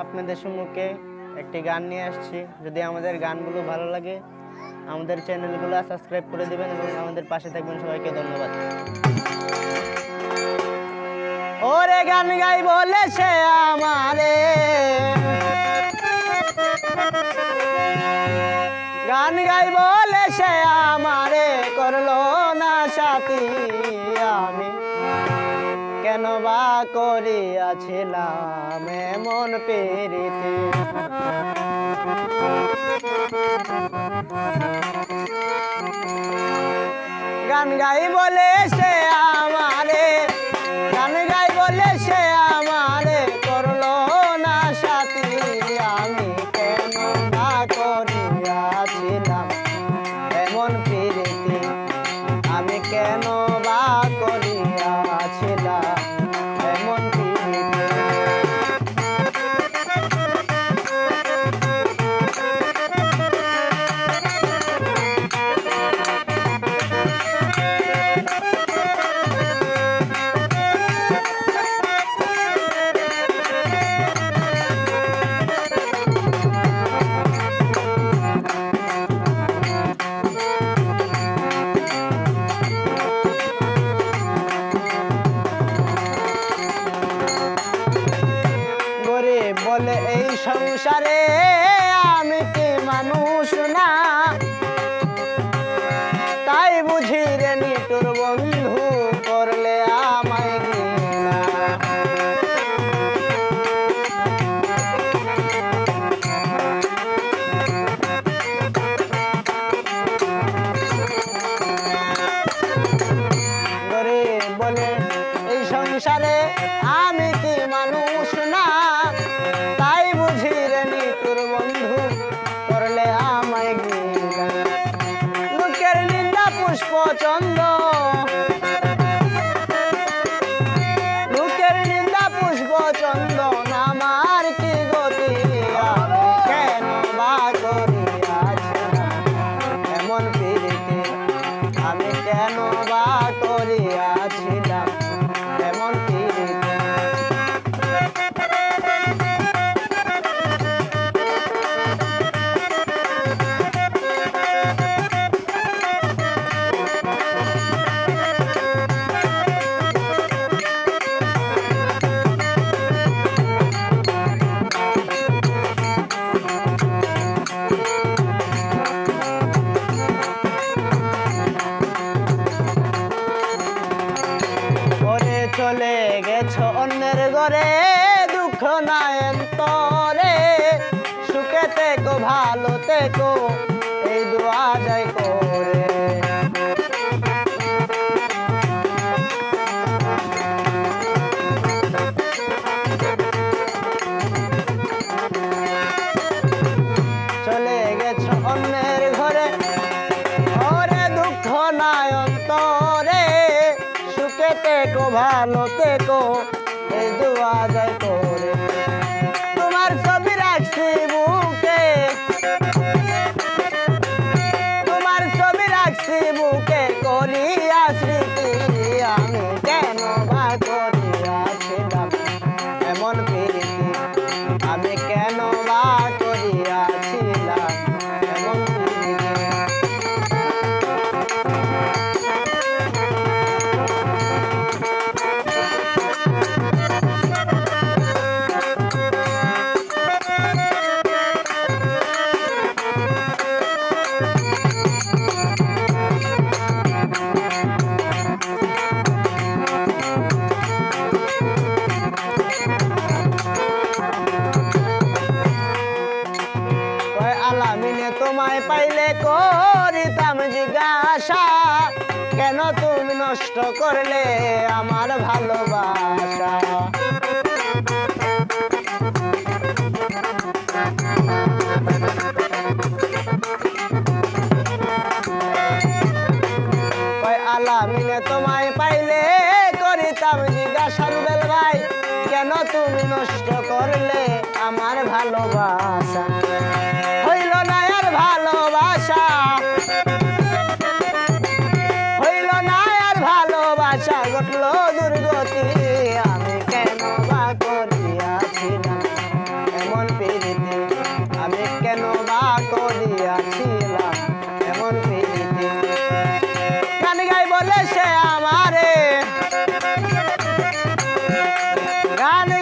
আপনাদের সম্মুখে একটি গান নিয়ে আসছি। যদি আমাদের গানগুলো ভালো লাগে, আমাদের চ্যানেলগুলো সাবস্ক্রাইব করে দিবেন এবং আমাদের পাশে থাকবেন। সবাইকে ধন্যবাদ। ওরে গান গাই বলে সে আমারে। গান গাই বলে সে আমারে। করল না সাথী। কেন বা করিয়াছিলাম এমন পেরিতে? গান গাই বলে সে আমারে সংসারে আমি কি মানুষ না? পুষ্প তরে, সুখে থেকো, ভালো থেকো, এই দোয়া যায় করে। ঘরে, ওরে দুঃখ নাই ভালো তেকো এই দুয়া করে। আমি কেন কয় তোমায় পাইলে করিতাম জিজ্ঞাসা, কেন তুমি নষ্ট করলে আমার ভালোবাসা? আলামিনে তোমায় পাইলে করিতাম জিজ্ঞাসা রুবেল ভাই, কেন তুমি নষ্ট করলে আমার ভালোবাসা? regale